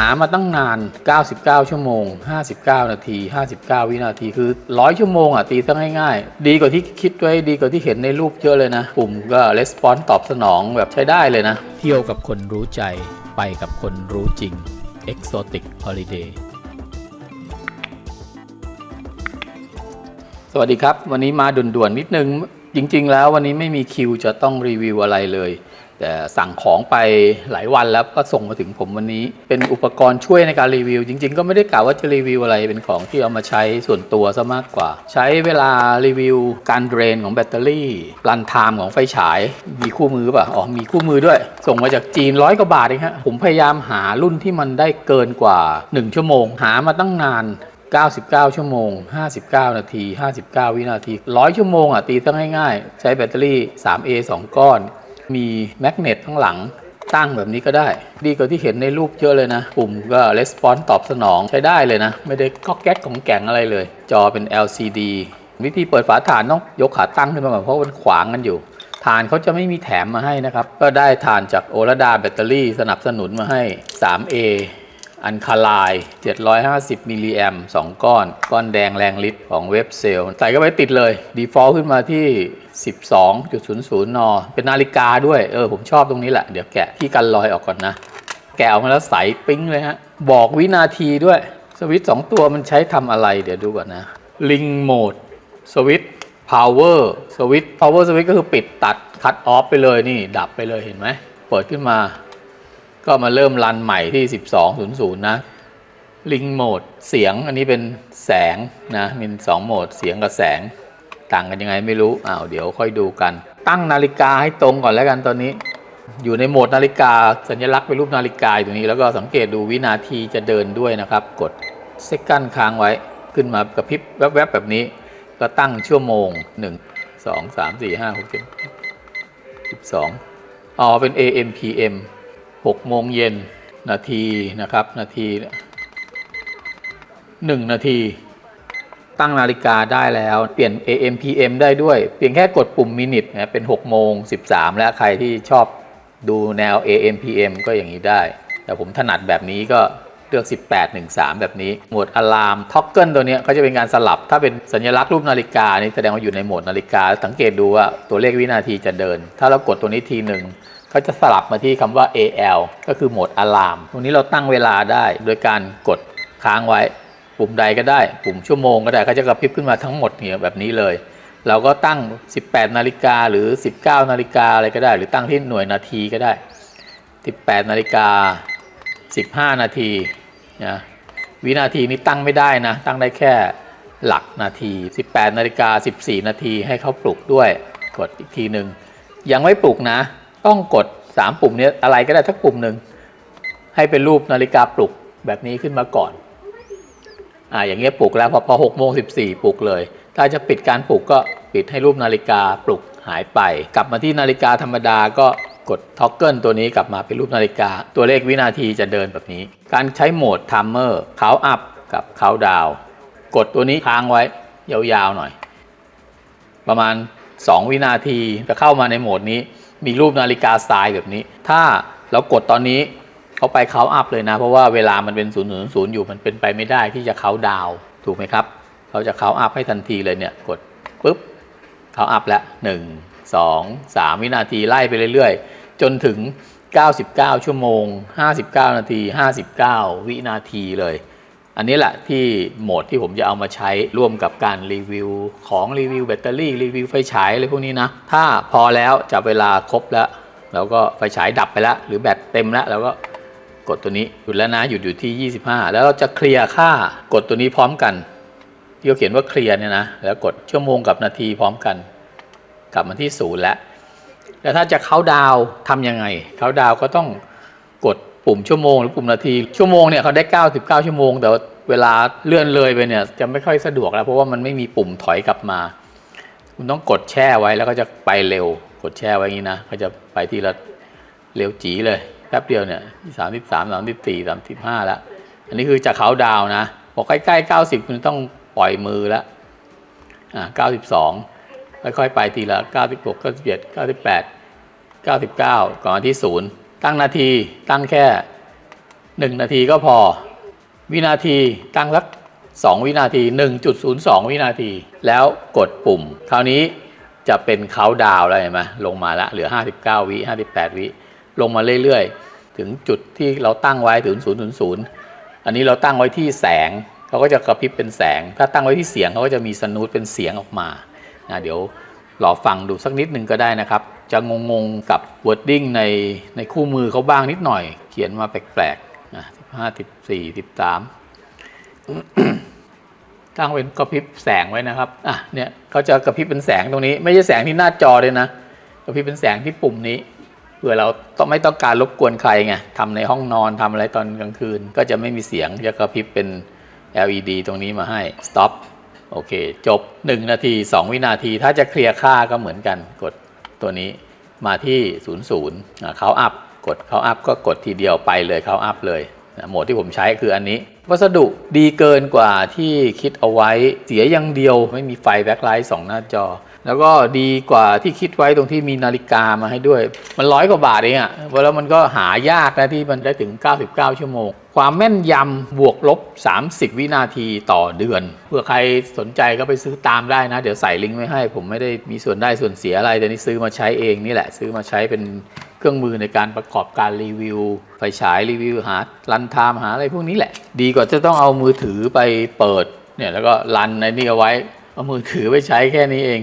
หามาตั้งนาน 99 ชั่วโมง 59 นาที 59 วินาที คือ 100 ชั่วโมงอะตีซะง่ายๆ ดีกว่าที่คิดไว้ ดีกว่าที่เห็นในรูปเยอะเลยนะ ปุ่มก็ response ตอบสนองแบบใช้ได้เลยนะ เที่ยวกับคนรู้ใจ ไปกับคนรู้จริง Exotic Holiday สวัสดีครับ วันนี้มาด่วนๆนิดนึง จริง ๆ แล้ววันนี้ไม่มีคิวจะต้องรีวิวอะไรเลย แต่สั่งของไปหลายวันแล้วก็ส่งมาถึงผมวันนี้ เป็นอุปกรณ์ช่วยในการรีวิว จริง ๆ ก็ไม่ได้กล่าวว่าจะรีวิวอะไรเป็นของที่เอามาใช้ส่วนตัวซะมากกว่า ใช้เวลารีวิว การเดรนของแบตเตอรี่รันไทม์ของไฟฉาย มีคู่มือป่ะอ๋อมีคู่มือด้วย ส่งมาจากจีนร้อยกว่าบาทเองฮะผมพยายามหารุ่นที่มันได้เกินกว่า 1 ชั่วโมง หามาตั้งนาน99 ชั่วโมง 59 นาที 59 วินาที 100 ชั่วโมงอะตีซะง่ายๆ ใช้แบตเตอรี่ 3A 2 ก้อน มีแมกเนตข้างหลังตั้งแบบนี้ก็ได้ ดีกว่าที่เห็นในรูปเยอะเลยนะ ปุ่มก็ response ตอบสนองใช้ได้เลยนะ ไม่ได้ก็แก๊กของแก่งอะไรเลย จอเป็น LCD วิธีเปิดฝาฐานต้องยกขาตั้งขึ้นมาก่อนเพราะมันขวางกันอยู่ฐานเขาจะไม่มีแถมมาให้นะครับ ก็ได้ฐานจากโอรดาแบตเตอรี่สนับสนุนมาให้ 3A อันคาไลน์750 มิลลิแอม2ก้อน ก้อนแดงแรงลิตรของเว็บเซลใส่ก็ไปติดเลย default ขึ้นมาที่ 12.00 น เป็นนาฬิกาด้วย เออ ผมชอบตรงนี้แหละ เดี๋ยวแกะที่กันรอยออกก่อนนะ แกะออกมาแล้วใสปิ๊งเลยฮะ บอกวินาทีด้วย สวิตช์สองตัวมันใช้ทำอะไร เดี๋ยวดูก่อนนะ ลิงโหมด สวิตช์ power สวิตช์ power สวิตช์ก็คือปิดตัดคัตออฟไปเลยนี่ ดับไปเลยเห็นไหม เปิดขึ้นมา ก็มาเริ่มรันใหม่ที่ 12.00 นะ ลิงโหมดเสียงอันนี้เป็นแสงนะมีสองโหมดเสียงกับแสงต่างกันยังไงไม่รู้อ้าวเดี๋ยวค่อยดูกัน ตั้งนาฬิกาให้ตรงก่อนแล้วกันตอนนี้ อยู่ในโหมดนาฬิกาสัญลักษณ์เป็นรูปนาฬิกาอยู่ตรงนี้ แล้วก็สังเกตดูวินาทีจะเดินด้วยนะครับ กดเซกันค้างไว้ขึ้นมากระพริบแวบๆแบบนี้ ก็ตั้งชั่วโมง 1 2 3 4 5 6 7 12อ๋อเป็น AM PM 6โมงเย็นนาทีนะครับนาที 1 นาที ตั้งนาฬิกาได้แล้วเปลี่ยน AM PM ได้ด้วย เพียงแค่กดปุ่มมินิทนะเป็น6โมง13 แล้วใครที่ชอบดูแนว AM PM ก็อย่างนี้ได้ แต่ผมถนัดแบบนี้ก็เลือก 1813 แบบนี้ โหมดอะลามท็อกเกิลตัวนี้เขาจะเป็นการสลับ ถ้าเป็นสัญลักษณ์รูปนาฬิกานี่แสดงว่าอยู่ในโหมดนาฬิกา สังเกตดูว่าตัวเลขวินาทีจะเดิน ถ้าเรากดตัวนี้ทีหนึ่ง เขาจะสลับมาที่คำว่า AL ก็คือโหมดอะลาม ตรงนี้เราตั้งเวลาได้โดยการกดค้างไว้ ปุ่มใดก็ได้ ปุ่มชั่วโมงก็ได้เขาจะกระพริบขึ้นมาทั้งหมดเนี่ยแบบนี้เลย เราก็ตั้ง 18 นาฬิกาหรือ 19 นาฬิกาอะไรก็ได้ หรือตั้งที่หน่วยนาทีก็ได้ 18 นาฬิกา 15 นาทีนะวินาทีนี้ตั้งไม่ได้นะ ตั้งได้แค่หลักนาที 18 นาฬิกา 14 นาทีให้เขาปลุกด้วย กดอีกทีหนึ่งยังไม่ปลุกนะ ต้องกด 3 ปุ่มนี้อะไรก็ได้ทักปุ่มหนึ่งให้เป็นรูปนาฬิกาปลุกแบบนี้ขึ้นมาก่อนอ่าอย่างเงี้ยปลุกแล้วพอพอหกโมงสิบสี่ปลุกเลย ถ้าจะปิดการปลุกก็ปิดให้รูปนาฬิกาปลุกหายไป กลับมาที่นาฬิกาธรรมดาก็กดท็อกเกิลตัวนี้กลับมาเป็นรูปนาฬิกา ตัวเลขวินาทีจะเดินแบบนี้ การใช้โหมดทัมเมอร์เขาอัพกับเขาดาว กดตัวนี้ค้างไว้ยาวๆหน่อย ประมาณ 2 วินาทีจะเข้ามาในโหมดนี้ มีรูปนาฬิกาทรายแบบนี้ ถ้าเรากดตอนนี้เขาไปเขาอัพเลยนะ เพราะว่าเวลามันเป็น0ูนย์ศูนย์อยู่มันเป็นไปไม่ได้ที่จะเขาดาวถูกไหมครับเขาจะเขาอัพให้ทันทีเลยเนี่ยกดปุ๊บเขาอัพแล้ว1 2 3วินาทีไล่ไปเรื่อยๆ จนถึง 99 ชั่วโมง 59 นาที 59 วินาทีเลย อันนี้แหละที่โหมดที่ผมจะเอามาใช้ร่วมกับการรีวิว ของรีวิวแบตเตอรี่รีวิวไฟฉายอะไรพวกนี้นะ ถ้าพอแล้วจับเวลาครบแล้วแล้วก็ไฟฉายดับไปแล้ว หรือแบตเต็มแล้วเราก็กดตัวนี้หยุดแล้วนะหยุดอยู่ที่ 25 แล้วเราจะเคลียร์ค่ากดตัวนี้พร้อมกัน ที่เขาเขียนว่าเคลียร์เนี่ยนะแล้วกดชั่วโมงกับนาทีพร้อมกัน กลับมาที่ศูนย์แล้วแล้วถ้าจะเขาดาวทำยังไงเขาดาวก็ต้องกด ปุ่มชั่วโมงหรือปุ่มนาที ชั่วโมงเนี่ยเขาได้ 99 ชั่วโมง แต่เวลาเลื่อนเลยไปเนี่ยจะไม่ค่อยสะดวกแล้ว เพราะว่ามันไม่มีปุ่มถอยกลับมา คุณต้องกดแช่ไว้แล้วก็จะไปเร็ว กดแช่ไว้อย่างนี้นะก็จะไปทีละเร็วจีเลยแป๊บเดียวเนี่ยสามสิบสามสามสิบสี่สามสิบห้าแล้ว อันนี้คือจะเขาดาวนะพอใกล้ๆเก้าสิบคุณต้องปล่อยมือแล้วอ่าเก้าสิบสองค่อยๆไปทีละเก้าสิบหกเก้าสิบเจ็ดเก้าสิบแปด99ก่อนที่ศูนย์ ตั้งนาทีตั้งแค่ 1 นาทีก็พอ วินาทีตั้งสัก2วินาที 1.02 วินาที แล้วกดปุ่ม คราวนี้จะเป็นเขาดาวแล้วเห็นไหมลงมาละเหลือ 59 วิ 58 วิ ลงมาเรื่อยๆ ถึงจุดที่เราตั้งไว้ถึง000 อันนี้เราตั้งไว้ที่แสงเขาก็จะกระพริบเป็นแสง ถ้าตั้งไว้ที่เสียงเขาก็จะมีสนูตเป็นเสียงออกมานะเดี๋ยว รอฟังดูสักนิดหนึ่งก็ได้นะครับ จะงงๆกับ wording ในในคู่มือเขาบ้างนิดหน่อย เขียนมาแปลกๆนะ15 14 13ตั้งเป็นกระพริบแสงไว้นะครับ อะ เนี่ยเขาจะกระพริบเป็นแสงตรงนี้ ไม่ใช่แสงที่หน้าจอเลยนะ กระพริบเป็นแสงที่ปุ่มนี้เผื่อเราต้องไม่ต้องการรบกวนใครไงทำในห้องนอนทำอะไรตอนกลางคืน ก็จะไม่มีเสียงจะกระพริบเป็น LED ตรงนี้มาให้ stop โอเค จบ 1 นาที 2 วินาที ถ้าจะเคลียร์ค่าก็เหมือนกัน กดตัวนี้มาที่ 00อะเขาอัพ กดเขาอัพก็กดทีเดียวไปเลยเขาอัพเลยโหมดที่ผมใช้คืออันนี้ วัสดุดีเกินกว่าที่คิดเอาไว้ เสียอย่างเดียวไม่มีไฟแบ็คไลท์สองหน้าจอ แล้วก็ดีกว่าที่คิดไว้ตรงที่มีนาฬิกามาให้ด้วย มันร้อยกว่าบาทเองอะ่ะแล้วมันก็หายากนะที่มันได้ถึง 99 ชั่วโมง ความแม่นยำบวกลบ 30 วินาทีต่อเดือน เพื่อใครสนใจก็ไปซื้อตามได้นะ เดี๋ยวใส่ลิงก์ไว้ให้ ผมไม่ได้มีส่วนได้ส่วนเสียอะไร แต่นี่ซื้อมาใช้เองนี่แหละ ซื้อมาใช้เป็นเครื่องมือในการประกอบการรีวิว ไฟฉายรีวิวหารันไทม์หาอะไรพวกนี้แหละ ดีกว่าจะต้องเอามือถือไปเปิดเนี่ยแล้วก็รันในนี่เอาไว้ เอามือถือไปใช้แค่นี้เอง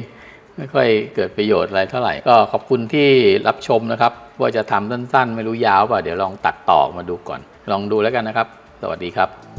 ไม่ค่อยเกิดประโยชน์อะไรเท่าไหร่ ก็ขอบคุณที่รับชมนะครับ ว่าจะทำสั้นๆ ไม่รู้ยาวป่ะ เดี๋ยวลองตัดต่อมาดูก่อน ลองดูแล้วกันนะครับ สวัสดีครับ